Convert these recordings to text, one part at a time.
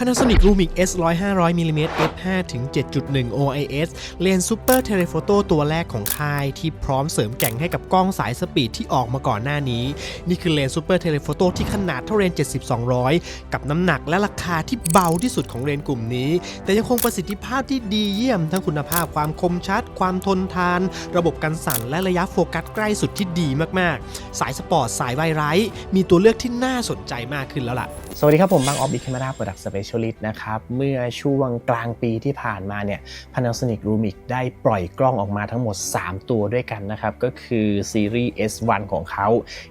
Panasonic Lumix S 100 500 mm f 5ถึง7.1 OIS เลนส์ Super Telephoto ตัวแรกของค่ายที่พร้อมเสริมแก่งให้กับกล้องสายสปีดที่ออกมาก่อนหน้านี้ นี่คือเลนส์ Super Telephoto ที่ขนาดเท่าเลนส์70-200 กับน้ำหนักและราคาที่เบาที่สุดของเลนส์กลุ่มนี้ แต่ยังคงประสิทธิภาพที่ดีเยี่ยม ทั้งคุณภาพความคมชัด ความทนทาน ระบบกันสั่นและระยะโฟกัสใกล้สุดที่ดีมากๆ สายสปอร์ตสายไวไรท์มีตัวเลือกที่น่าสนใจมากขึ้นแล้วล่ะ สวัสดีครับผมบางออฟบิคแคมราโปรดักต์สเปเชลิตนะครับเมื่อช่วงกลางปีที่ผ่านมาเนี่ย Panasonic Lumix ได้ปล่อยกล้องออกมาทั้งหมด 3 ตัวด้วยกันนะครับ ก็คือซีรีส์ S1 ของเขา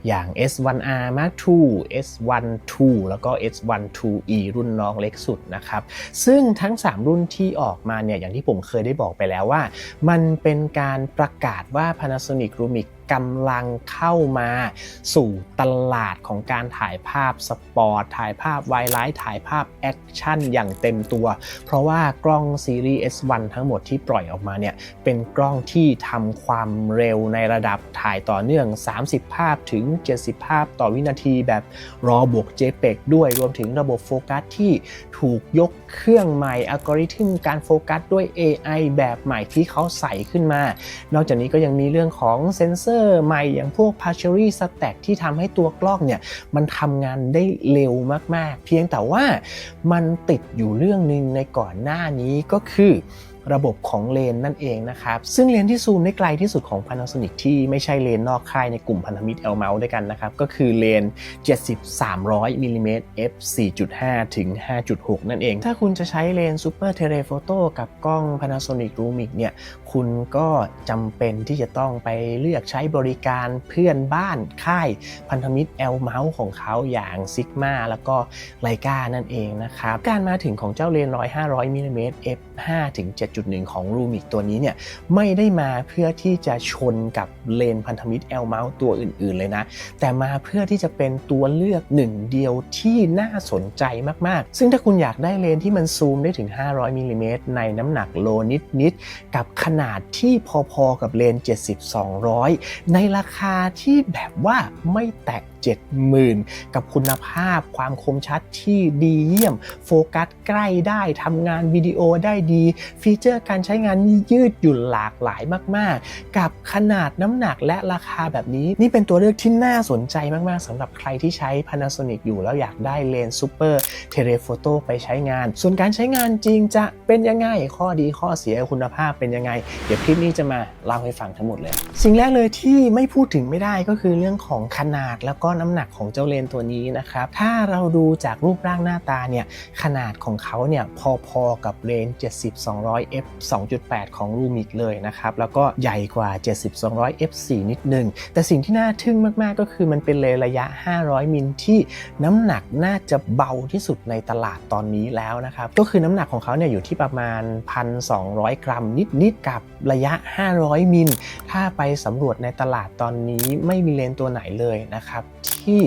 อย่าง S1R Mark II S1 II แล้วก็ S1 2E รุ่นน้องเล็กสุดนะครับ ซึ่งทั้ง 3 รุ่นที่ออกมาเนี่ยอย่างที่ผมเคยได้บอกไปแล้วว่า มันเป็นการประกาศว่า Panasonic Lumix กำลังเข้ามาสู่ตลาดของการถ่ายภาพสปอร์ต ถ่ายภาพไวไลท์ถ่ายภาพแอคชั่นอย่างเต็มตัว เพราะว่ากล้องซีรีส์ S1 ทั้งหมดที่ปล่อยออกมาเนี่ย เป็นกล้องที่ทำความเร็วในระดับถ่ายต่อเนื่อง 30 ภาพถึง 70 ภาพต่อวินาทีแบบรอบวก JPEG ด้วยรวมถึงระบบโฟกัสที่ถูกยกเครื่องใหม่อัลกอริทึมการโฟกัสด้วย AI แบบใหม่ที่เขาใส่ขึ้นมา นอกจากนี้ก็ยังมีเรื่องของเซนเซอร์ใหม่อย่างพวก partially stack ที่ทำให้ตัวกล้องเนี่ยมันทำงานได้เร็วมากๆ เพียงแต่ว่ามันติดอยู่เรื่องหนึ่งในก่อนหน้านี้ก็คือ ระบบของเลนนั่นเองนะครับ ซึ่งเลนที่ซูมได้ไกลที่สุดของ Panasonic ที่ไม่ใช่เลนนอกค่ายในกลุ่มพันธมิตร L mount ด้วยกันนะครับ ก็คือเลน 70-300มิลลิเมตร f 4.5 ถึง 5.6 นั่นเอง ถ้าคุณจะใช้เลน Super Telephoto กับกล้อง Panasonic Lumix เนี่ย คุณก็จำเป็นที่จะต้องไปเลือกใช้บริการเพื่อนบ้านค่ายพันธมิตร L mount ของเขาอย่าง Sigma แล้วก็ไลกานั่นเองนะครับ การมาถึงของเจ้าเลน100 500มิลลิเมตร f 5 ถึง 7.1 ของ Lumix ตัวนี้เนี่ยไม่ได้มาเพื่อที่จะชนกับเลนพันธมิตร L mount ตัวอื่น ๆ เลยนะ แต่มาเพื่อที่จะเป็นตัวเลือกหนึ่งเดียวที่น่าสนใจมาก ๆ ซึ่งถ้าคุณอยากได้เลนที่มันซูมได้ถึง 500มิลลิเมตรในน้ำหนักโลนิด ๆ กับขนาดที่พอ ๆ กับเลน 70-200 ในราคาที่แบบว่าไม่แตะ70,000 กับคุณภาพความคมชัดที่ดีเยี่ยม โฟกัสใกล้ได้ทำงานวิดีโอได้ดี ฟีเจอร์การใช้งานยืดหยุ่นหลากหลายมาก ๆ กับขนาดน้ำหนักและราคาแบบนี้ นี่เป็นตัวเลือกที่น่าสนใจมาก ๆสำหรับใครที่ใช้ Panasonic อยู่แล้วอยากได้เลนส์ Super Telephoto ไปใช้งาน ส่วนการใช้งานจริงจะเป็นยังไง ข้อดีข้อเสียคุณภาพเป็นยังไง เดี๋ยวคลิปนี้จะมาเล่าให้ฟังทั้งหมดเลย สิ่งแรกเลยที่ไม่พูดถึงไม่ได้ก็คือเรื่องของขนาดแล้วก็น้ำหนักของเจ้าเลนตัวนี้นะครับ ถ้าเราดูจากรูปร่างหน้าตาเนี่ยขนาดของเขาเนี่ยพอๆกับเลน 70-200 f 2.8 ของ Lumix เลยนะครับ แล้วก็ใหญ่กว่า 70-200 f 4นิดนึง แต่สิ่งที่น่าทึ่งมากๆก็คือมันเป็นเลนระยะ 500 มิลที่น้ำหนักน่าจะเบาที่สุดในตลาดตอนนี้แล้วนะครับ ก็คือน้ำหนักของเขาเนี่ยอยู่ที่ประมาณ 1,200 กรัม นิดๆกับระยะ 500 มิล ถ้าไปสำรวจในตลาดตอนนี้ไม่มีเลนตัวไหนเลยนะครับที่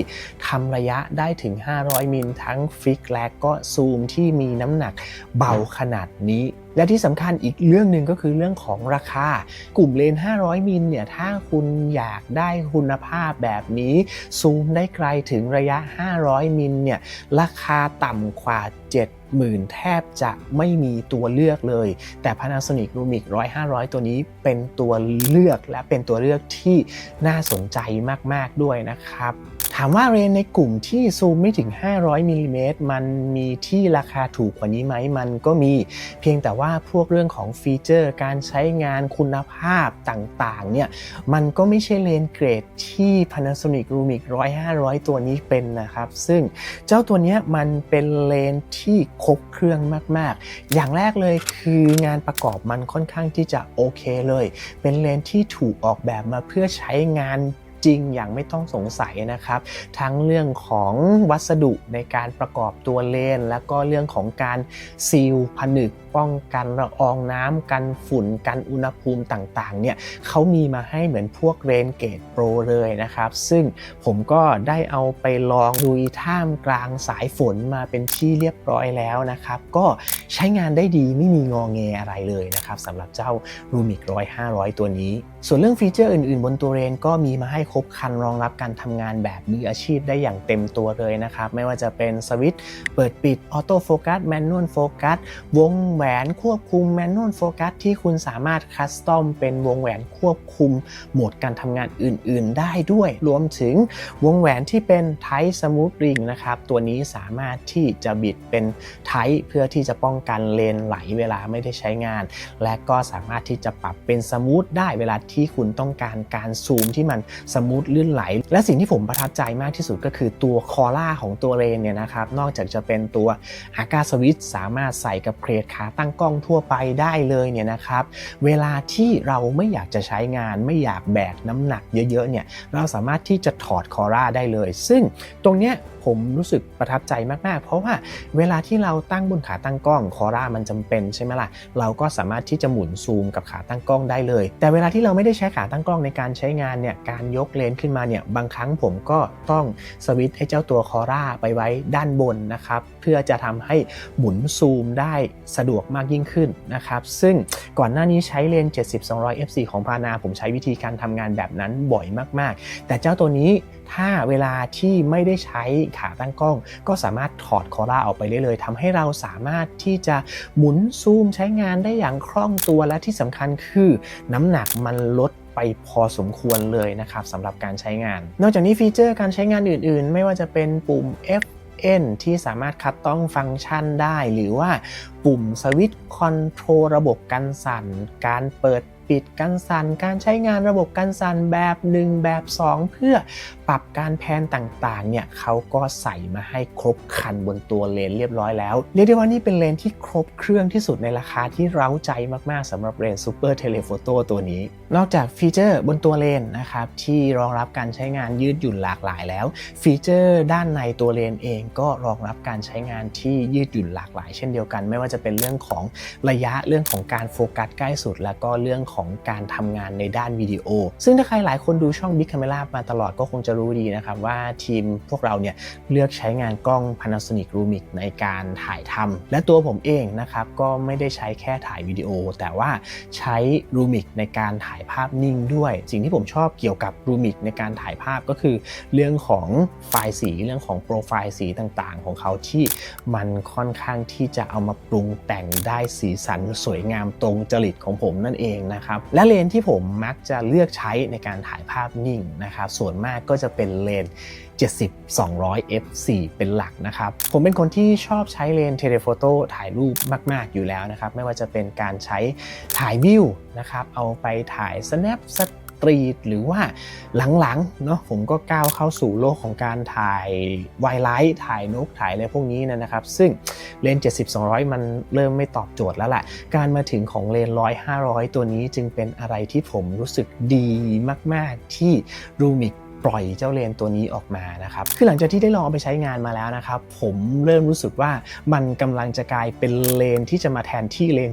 ทำระยะได้ถึง 500 มิลทั้งฟิกและก็ซูมที่มีน้ำหนักเบาขนาดนี้ และที่สำคัญอีกเรื่องหนึ่งก็คือเรื่องของราคา กลุ่มเลน 500 มิลเนี่ยถ้าคุณอยากได้คุณภาพแบบนี้ ซูมได้ไกลถึงระยะ 500 มิลเนี่ยราคาต่ำกว่า70,000แทบจะไม่มีตัวเลือกเลย แต่ Panasonic Lumix 100 500 ตัวนี้เป็นตัวเลือกและเป็นตัวเลือกที่น่าสนใจมาก ๆ ด้วยนะครับ ถามว่าเรนในกลุ่มที่ซูมไม่ถึง 500มิลลิเมตรมันมีที่ราคาถูกกว่านี้ไหม มันก็มี เพียงแต่ว่าพวกเรื่องของฟีเจอร์ การใช้งานคุณภาพต่างๆ เนี่ย มันก็ไม่ใช่เลนเกรดที่ Panasonic Lumix 100 500 ตัวนี้เป็นนะครับ ซึ่งเจ้าตัวเนี้ยมันเป็นเลนที่ครบเครื่องมากๆ อย่างแรกเลยคืองานประกอบมันค่อนข้างที่จะโอเคเลย เป็นเลนที่ถูกออกแบบมาเพื่อใช้งาน จริงอย่างไม่ต้องสงสัยนะครับ ทั้งเรื่องของวัสดุในการประกอบตัวเลน แล้วก็เรื่องของการซีลผนึกป้องกันละอองน้ำกันฝุ่นกันอุณหภูมิต่างๆเนี่ยเขามีมาให้เหมือนพวกเรนเกตโปรเลยนะครับ ซึ่งผมก็ได้เอาไปลองดูท่ามกลางสายฝนมาเป็นที่เรียบร้อยแล้วนะครับ ก็ใช้งานได้ดีไม่มีงอแงอะไรเลยนะครับสำหรับเจ้า Lumix 100 500 ตัวนี้ ส่วนเรื่องฟีเจอร์อื่นๆ บนตัวเรนก็มีมาให้ครบครันรองรับการทำงานแบบมืออาชีพได้อย่างเต็มตัวเลยนะครับ ไม่ว่าจะเป็นสวิตช์เปิดปิดออโต้โฟกัสแมนนวลโฟกัสวงแหวนควบคุมแมนนวลโฟกัสที่คุณสามารถคัสตอมเป็นวงแหวนควบคุมโหมดการทำงานอื่น ๆ ได้ด้วย รวมถึงวงแหวนที่เป็นไทสมูทริงนะครับ ตัวนี้สามารถที่จะบิดเป็นไทเพื่อที่จะป้องกันเลนไหลเวลาไม่ได้ใช้งาน และก็สามารถที่จะปรับเป็นสมูทได้เวลาที่คุณต้องการการซูมที่มันสมูทลื่นไหล และสิ่งที่ผมประทับใจมากที่สุดก็คือตัวคอล่าของตัวเลนเนี่ยนะครับ นอกจากจะเป็นตัวอากาสวิตสามารถใส่กับเครดขาตั้งกล้องทั่วไปได้เลยเนี่ยนะครับ เวลาที่เราไม่อยากจะใช้งาน ไม่อยากแบกน้ำหนักเยอะๆเนี่ยเราสามารถที่จะถอดคอร่าได้เลย ซึ่งตรงเนี้ยผมรู้สึกประทับใจมากๆ เพราะว่าเวลาที่เราตั้งบนขาตั้งกล้องคอร่ามันจำเป็นใช่ไหมล่ะ เราก็สามารถที่จะหมุนซูมกับขาตั้งกล้องได้เลย แต่เวลาที่เราไม่ได้ใช้ขาตั้งกล้องในการใช้งานเนี่ย การยกเลนส์ขึ้นมาเนี่ย บางครั้งผมก็ต้องสวิตช์ให้เจ้าตัวคอร่าไปไว้ด้านบนนะครับ เพื่อจะทำให้หมุนซูมได้สะดวกมากยิ่งขึ้นนะครับซึ่งก่อนหน้านี้ใช้เลนส์70-200 f4 ของพานาผมใช้วิธีการทำงานแบบนั้นบ่อยมากๆ แต่เจ้าตัวนี้ถ้าเวลาที่ไม่ได้ใช้ขาตั้งกล้อง ก็สามารถถอดคอร่าออกไปได้เลยทำให้เราสามารถที่จะหมุนซูมใช้งานได้อย่างคล่องตัวและที่สำคัญคือน้ำหนักมันลดไปพอสมควรเลยนะครับสำหรับการใช้งาน นอกจากนี้ฟีเจอร์การใช้งานอื่น ๆ ไม่ว่าจะเป็นปุ่ม F N ที่สามารถคัดต้องฟังก์ชันได้ หรือว่าปุ่มสวิตช์คอนโทรลระบบกันสั่น การเปิด ปิดกันสั่นการใช้งานระบบกันสั่นแบบ 1 แบบ 2 เพื่อปรับการแพนต่างๆเนี่ยเขาก็ใส่มาให้ครบครันบนตัวเลนเรียบร้อยแล้ว เรียกได้ว่านี่เป็นเลนที่ครบเครื่องที่สุดในราคาที่เร้าใจมากๆสำหรับเลน Super Telephoto ตัวนี้ นอกจากฟีเจอร์บนตัวเลนนะครับที่รองรับการใช้งานยืดหยุ่นหลากหลายแล้ว ฟีเจอร์ด้านในตัวเลนเองก็รองรับการใช้งานที่ยืดหยุ่นหลากหลาย เช่นเดียวกัน ไม่ว่าจะเป็นเรื่องของระยะเรื่องของการโฟกัสใกล้สุด แล้วก็เรื่องของการทำงานในด้านวิดีโอ ซึ่งถ้าใครหลายคนดูช่อง Big Camera มาตลอดก็คงจะรู้ดีนะครับว่าทีมพวกเราเนี่ยเลือกใช้งานกล้อง Panasonic Lumix ในการถ่ายทำและตัวผมเองนะครับก็ไม่ได้ใช้แค่ถ่ายวิดีโอ แต่ว่าใช้ Lumix ในการถ่ายภาพนิ่งด้วย สิ่งที่ผมชอบเกี่ยวกับ Lumix ในการถ่ายภาพก็คือ เรื่องของไฟล์สีเรื่องของโปรไฟล์สีต่างๆ ของเขาที่มันค่อนข้างที่จะเอามาปรุงแต่งได้สีสันสวยงามตรงจริตของผมนั่นเองนะครับและเลนส์ที่ผมมักจะเลือกใช้ในการถ่ายภาพนิ่งนะครับส่วนมากก็จะเป็นเลนส์70-200 f4 เป็นหลักนะครับผมเป็นคนที่ชอบใช้เลนส์เทเลโฟโต้ถ่ายรูปมาก ๆ อยู่แล้วนะครับไม่ว่าจะเป็นการใช้ถ่ายวิวนะครับเอาไปถ่าย snap ส ตรีทหรือว่าหลังๆเนาะผมก็ก้าวเข้าสู่โลกของการถ่ายวายไลท์ถ่ายนกถ่ายอะไรพวกนี้นะครับ ซึ่งเลนส์70-200 มันเริ่มไม่ตอบโจทย์แล้วแหละการมาถึงของเลน 100-500 ตัวนี้จึงเป็นอะไรที่ผมรู้สึกดีมาก ๆที่รูมิก ปล่อยเจ้าเลนตัวนี้ออกมานะครับคือหลังจากที่ได้ลองเอาไปใช้งานมาแล้วนะครับผมเริ่มรู้สึกว่ามันกำลังจะกลายเป็นเลนที่จะมาแทนที่เลน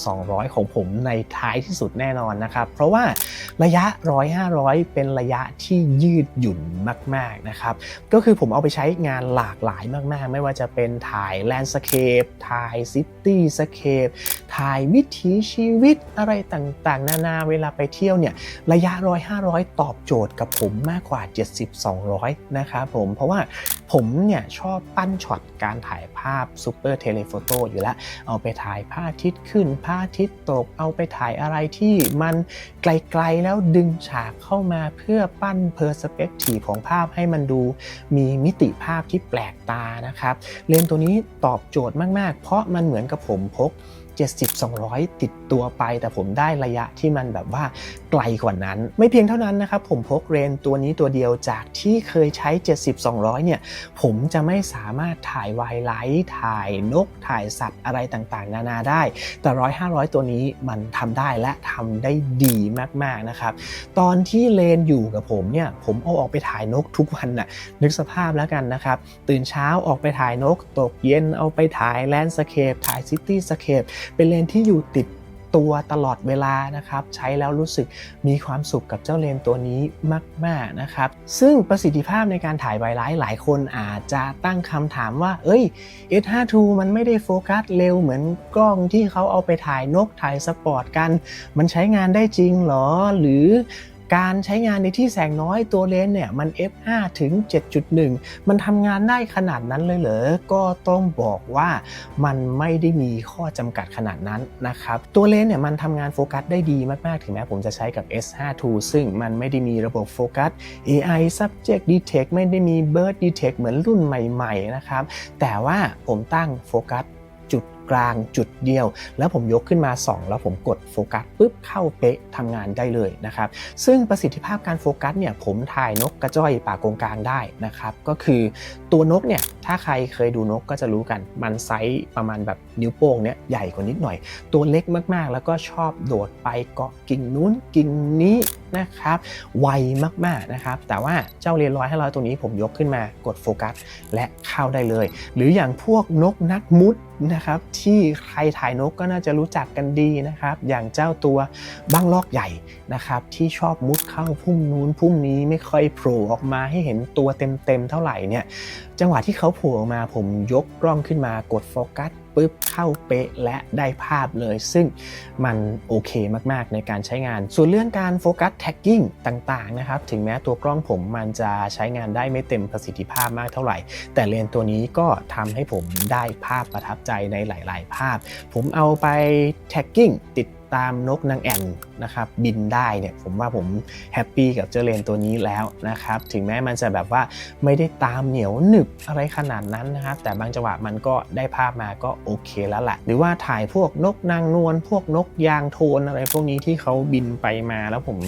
70-200 ของผมในท้ายที่สุดแน่นอนนะครับเพราะว่าระยะ 100-500 เป็นระยะที่ยืดหยุ่นมากๆนะครับก็คือผมเอาไปใช้งานหลากหลายมากๆ ไม่ว่าจะเป็นถ่ายแลนด์สเคปถ่ายซิตี้สเคปถ่ายวิถีชีวิตอะไรต่างๆ นานาเวลาไปเที่ยวเนี่ยระยะ 100 500 ตอบโจทย์กับผมมากกว่า 70 200 นะครับผม เพราะว่าผมเนี่ยชอบปั้นช็อตการถ่ายภาพซูเปอร์เทเลโฟโต้อยู่แล้ว เอาไปถ่ายพระอาทิตย์ขึ้นพระอาทิตย์ตก เอาไปถ่ายอะไรที่มันไกลๆแล้วดึงฉากเข้ามาเพื่อปั้นเพอร์สเปกทีฟของภาพให้มันดูมีมิติภาพที่แปลกตานะครับ เลนส์ตัวนี้ตอบโจทย์มากๆ เพราะมันเหมือนกับผมพก 70-200 ติดตัวไป แต่ผมได้ระยะที่มันแบบว่าไกลกว่านั้น ไม่เพียงเท่านั้นนะครับ ผมพกเรนตัวนี้ตัวเดียวจากที่เคยใช้ 70-200 เนี่ย ผมจะไม่สามารถถ่ายไวไลท์ถ่ายนกถ่ายสัตว์อะไรต่างๆ นานาได้ แต่100-500ตัวนี้มันทำได้และทำได้ดีมากๆนะครับ ตอนที่เลนอยู่กับผมเนี่ยผมเอาออกไปถ่ายนกทุกวันน่ะนึกสภาพแล้วกันนะครับ ตื่นเช้าออกไปถ่ายนก ตกเย็นเอาไปถ่ายแลนด์สเคปถ่ายซิตี้สเคปเป็นเลนที่อยู่ติดตัวตลอดเวลานะครับ ใช้แล้วรู้สึกมีความสุขกับเจ้าเลนตัวนี้มาก ๆนะครับ ซึ่งประสิทธิภาพในการถ่ายไวไลท์หลายคนอาจจะตั้งคำถามว่า เอ้ย S52 มันไม่ได้โฟกัสเร็วเหมือนกล้องที่เขาเอาไปถ่ายนกถ่ายสปอร์ตกัน มันใช้งานได้จริงหรอหรือ การใช้งานในที่แสงน้อยตัวเลนส์เนี่ยมัน f5 ถึง 7.1 มันทำงานได้ขนาดนั้นเลยเหรอ ก็ต้องบอกว่ามันไม่ได้มีข้อจำกัดขนาดนั้นนะครับ ตัวเลนส์เนี่ยมันทำงานโฟกัสได้ดีมากๆ ถึงแม้ผมจะใช้กับ S5 II ซึ่งมันไม่ได้มีระบบโฟกัส AI subject detect ไม่ได้มี bird detect เหมือนรุ่นใหม่ ๆ นะครับ แต่ว่าผมตั้งโฟกัส กลางจุดเดียว แล้วผมยกขึ้นมา 2 แล้วผมกดโฟกัสปุ๊บเข้าเป๊ะทำงานได้เลยนะครับซึ่งประสิทธิภาพการโฟกัสเนี่ยผมถ่ายนกกระจ้อยป่ากงกลางได้นะครับก็คือตัวนกเนี่ยถ้าใครเคยดูนกก็จะรู้กันมันไซส์ประมาณแบบนิ้วโป้งเนี่ยใหญ่กว่านิดหน่อย ตัวเล็กมากๆ แล้วก็ชอบโดดไปเกาะกิ่งนู้นกิ่งนี้ นะครับไวมากๆนะครับแต่ว่าเจ้าเรียนร้อยให้ร้อยตัวนี้ผมยกขึ้นมากดโฟกัสและเข้าได้เลย หรืออย่างพวกนกนักมุดนะครับที่ใครถ่ายนกก็น่าจะรู้จักกันดีนะครับอย่างเจ้าตัวบ้างลอกใหญ่นะครับที่ชอบมุดเข้าพุ่มนู้นพุ่มนี้ไม่ค่อยโผล่ออกมาให้เห็นตัวเต็มๆเท่าไหร่เนี่ย จังหวะที่เขาโผล่ออกมาผมยกกล้องขึ้นมากดโฟกัสปุ๊บเข้าเป๊ะและได้ภาพเลย ซึ่งมันโอเคมากๆในการใช้งาน ส่วนเรื่องการโฟกัสแท็กกิ้งต่างๆนะครับถึงแม้ตัวกล้องผมมันจะใช้งานได้ไม่เต็มประสิทธิภาพมากเท่าไหร่ แต่เลนส์ตัวนี้ก็ทำให้ผมได้ภาพประทับใจในหลาย ๆ ภาพ ผมเอาไปแท็กกิ้งติดตามนกนางแอ่น นะครับบินได้เนี่ยผมว่าผมแฮปปี้กับเจเลนตัวนี้แล้วนะครับถึงแม้มันจะแบบว่าไม่ได้ตามเหนียวหนึบอะไรขนาดนั้นนะครับแต่บางจังหวะมันก็ได้ภาพมาก็โอเคแล้วแหละหรือว่าถ่ายพวกนกนางนวลพวกนกยางโทนอะไรพวกนี้ที่เขาบินไปมาแล้วผม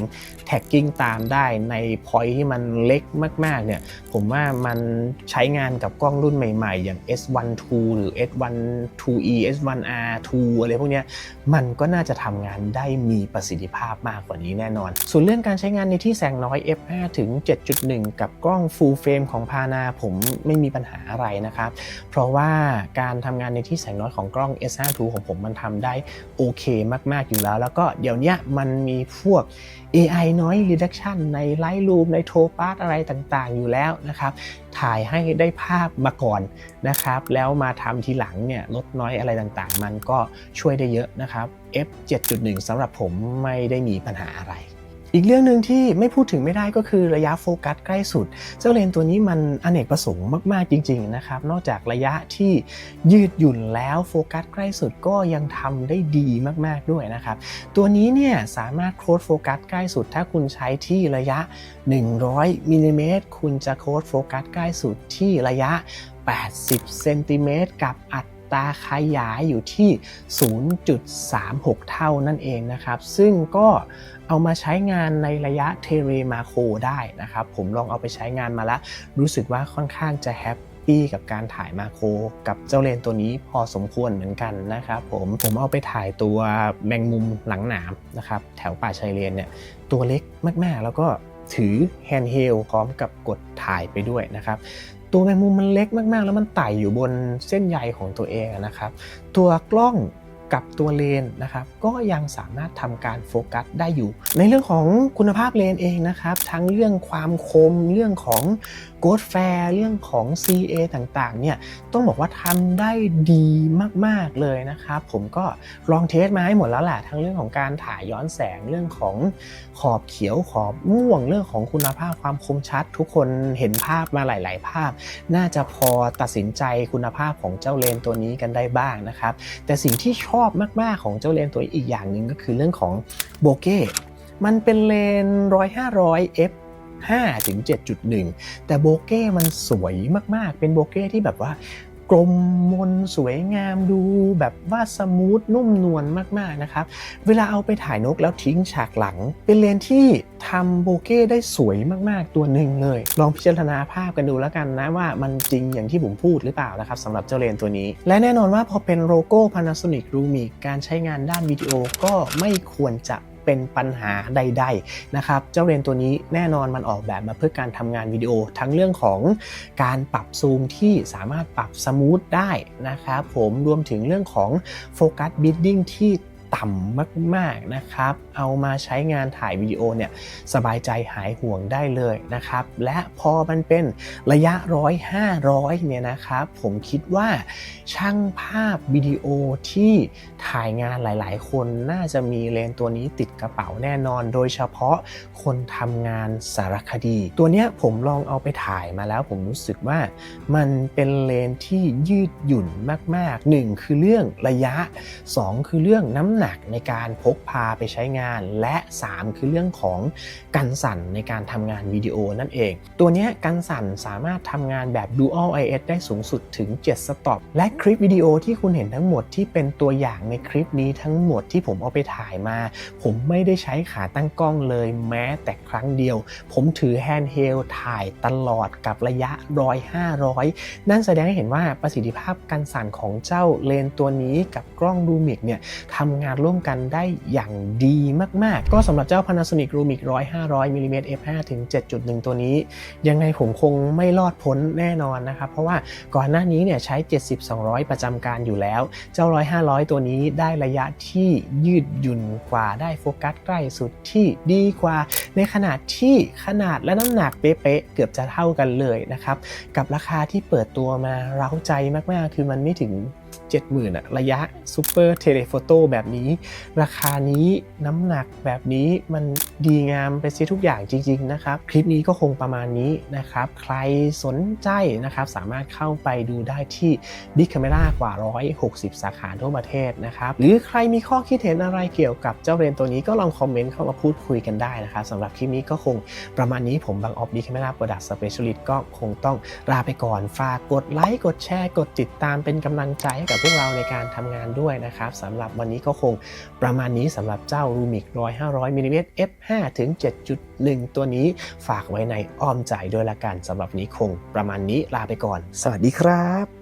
แท็กกิ้งตามได้ในพอยที่มันเล็กมากๆเนี่ยผมว่ามันใช้งานกับกล้องรุ่นใหม่ๆ อย่าง S1 II หรือ S1 2E S1R 2 อะไรพวกเนี้ยมันก็น่าจะทำงานได้มีประสิทธิภาพมากกว่านี้แน่นอน ส่วนเรื่องการใช้งานในที่แสงน้อย f5 ถึง 7.1 กับกล้อง full frame ของพานาผมไม่มีปัญหาอะไรนะครับ เพราะว่าการทำงานในที่แสงน้อยของกล้อง S5 II ของผมมันทำได้โอเคมาก ๆ อยู่แล้ว แล้วก็เดี๋ยวนี้มันมีพวก AI Noise Reduction ใน Lightroom ใน Topaz อะไรต่างๆ อยู่แล้วนะครับ ถ่ายให้ได้ภาพมาก่อนนะครับ แล้วมาทำทีหลังเนี่ยลดน้อยอะไรต่างๆ มันก็ช่วยได้เยอะนะครับ f 7.1สำหรับผมไม่ได้มีปัญหาอะไร อีกเรื่องหนึ่งที่ไม่พูดถึงไม่ได้ก็คือระยะโฟกัสใกล้สุด เจ้าเลนตัวนี้มันอเนกประสงค์มาก ๆ จริง ๆ นะครับ นอกจากระยะที่ยืดหยุ่นแล้วโฟกัสใกล้สุดก็ยังทำได้ดีมาก ๆ ด้วยนะครับ ตัวนี้เนี่ยสามารถโค้ดโฟกัสใกล้สุด ถ้าคุณใช้ที่ระยะ 100มิลลิเมตรคุณจะโค้ดโฟกัสใกล้สุดที่ระยะ 80เซนติเมตรกับอัตราขยายอยู่ที่ 0.36 เท่านั่นเองนะครับ ซึ่งก็ เอามาใช้งานในระยะเทเรมาโคได้นะครับ ผมลองเอาไปใช้งานมาแล้ว รู้สึกว่าค่อนข้างจะแฮปปี้กับการถ่ายมาโครกับเจ้าเลนตัวนี้พอสมควรเหมือนกันนะครับผมผมเอาไปถ่ายตัวแมงมุมหลังหนามนะครับแถวป่าชายเลนเนี่ยตัวเล็กมากๆ แล้วก็ถือแฮนด์เฮลพร้อมกับกดถ่ายไปด้วยนะครับตัวแมงมุมมันเล็กมากๆ แล้วมันไต่อยู่บนเส้นใยของตัวเองนะครับ ตัวกล้อง กับตัวเลนนะครับก็ยังสามารถทำการโฟกัสได้อยู่ ในเรื่องของคุณภาพเลนเองนะครับ ทั้งเรื่องความคมเรื่องของโกดแฟร์เรื่องของ CA ต่างๆเนี่ยต้องบอกว่าทำได้ดีมากๆเลยนะครับผมก็ลองเทสมาให้หมดแล้วแหละทั้งเรื่องของการถ่ายย้อนแสงเรื่องของขอบเขียวขอบม่วงเรื่องของคุณภาพความคมชัด ทุกคนเห็นภาพมาหลาย ๆ ภาพ น่าจะพอตัดสินใจคุณภาพของเจ้าเลนตัวนี้กันได้บ้างนะครับ แต่สิ่งที่ชอบมาก ๆ ของเจ้าเลนตัวอีกอย่างหนึ่งก็คือเรื่องของโบเก้มันเป็นเลน100 500 f 5ถึง7.1 แต่โบเก้มันสวยมากๆ เป็นโบเก้ที่แบบว่ากลมมนสวยงามดูแบบว่าสมูทนุ่มนวลมากๆนะครับ เวลาเอาไปถ่ายนกแล้วทิ้งฉากหลัง เป็นเลนที่ทำโบเก้ได้สวยมากๆตัวหนึ่งเลย ลองพิจารณาภาพกันดูแล้วกันนะว่ามันจริงอย่างที่ผมพูดหรือเปล่านะครับสำหรับเจ้าเลนตัวนี้ และแน่นอนว่าพอเป็นโลโก้ Panasonic Lumix การใช้งานด้านวิดีโอก็ไม่ควรจะ เป็นปัญหาใดๆนะครับเจ้าเลนตัวนี้แน่นอนมันออกแบบมาเพื่อการทำงานวิดีโอ ทั้งเรื่องของการปรับซูมที่สามารถปรับสมูทได้นะครับผมรวมถึงเรื่องของโฟกัสบิดดิ้งที่ต่ำมากๆนะครับ เอามาใช้งานถ่ายวิดีโอเนี่ยสบายใจหายห่วงได้เลยนะครับ และพอมันเป็นระยะร้อยห้าร้อยเนี่ยนะครับ ผมคิดว่าช่างภาพวิดีโอที่ถ่ายงานหลาย ๆ คนน่าจะมีเลนตัวนี้ติดกระเป๋าแน่นอน โดยเฉพาะคนทำงานสารคดี ตัวเนี้ยผมลองเอาไปถ่ายมาแล้ว ผมรู้สึกว่ามันเป็นเลนที่ยืดหยุ่นมาก ๆ 1 คือเรื่องระยะ 2 คือเรื่องน้ำหนักในการพกพาไปใช้งานและ 3 คือเรื่องของกันสั่นในการทำงานวิดีโอนั่นเอง ตัวนี้กันสั่นสามารถทำงานแบบ Dual IS ได้สูงสุดถึง 7 สต็อป และคลิปวิดีโอที่คุณเห็นทั้งหมดที่เป็นตัวอย่างในคลิปนี้ทั้งหมดที่ผมเอาไปถ่ายมา ผมไม่ได้ใช้ขาตั้งกล้องเลยแม้แต่ครั้งเดียว ผมถือแฮนด์เฮลถ่ายตลอดกับระยะร้อยห้าร้อยนั่นแสดงให้เห็นว่าประสิทธิภาพการสั่นของเจ้าเลนตัวนี้กับกล้อง Lumix เนี่ยทำงานร่วมกันได้อย่างดีมาก ๆ ก็สำหรับเจ้า Panasonic Lumix 100 500 mm f5 ถึง 7.1 ตัวนี้ ยังไงผมคงไม่รอดพ้นแน่นอนนะครับ เพราะว่าก่อนหน้านี้เนี่ยใช้ 70-200 ประจำการอยู่แล้ว เจ้า 100 500 ตัวนี้ได้ระยะที่ยืดหยุ่นกว่าได้โฟกัสใกล้สุดที่ดีกว่า ในขนาดที่ขนาดและน้ำหนักเป๊ะๆเกือบจะเท่ากันเลยนะครับกับราคาที่เปิดตัวมาเร้าใจมากๆ คือมันไม่ถึง 70,000อะระยะซูเปอร์เทเลโฟโต้แบบนี้ ราคานี้น้ำหนักแบบนี้มันดีงามไปเสียทุกอย่างจริง ๆ นะครับ คลิปนี้ก็คงประมาณนี้นะครับ ใครสนใจนะครับ สามารถเข้าไปดูได้ที่ Big Camera กว่า 160 สาขาทั่วประเทศนะครับ หรือใครมีข้อคิดเห็นอะไรเกี่ยวกับเจ้าเรนตัวนี้ก็ลองคอมเมนต์เข้ามาพูดคุยกันได้นะครับสำหรับคลิปนี้ก็คงประมาณนี้ผมบางออฟ Big Camera Product Specialist ก็คงต้องลาไปก่อนฝากกดไลค์กดแชร์กดติดตามเป็นกำลังใจให้กับพวกเราในการทำงานด้วยนะครับสำหรับวันนี้ก็คงประมาณนี้สำหรับเจ้า Lumix 100 500 mm f5 ถึง 7.1 ตัวนี้ฝากไว้ในอ้อมใจด้วยละกันสำหรับนี้คงประมาณนี้ลาไปก่อน สวัสดีครับ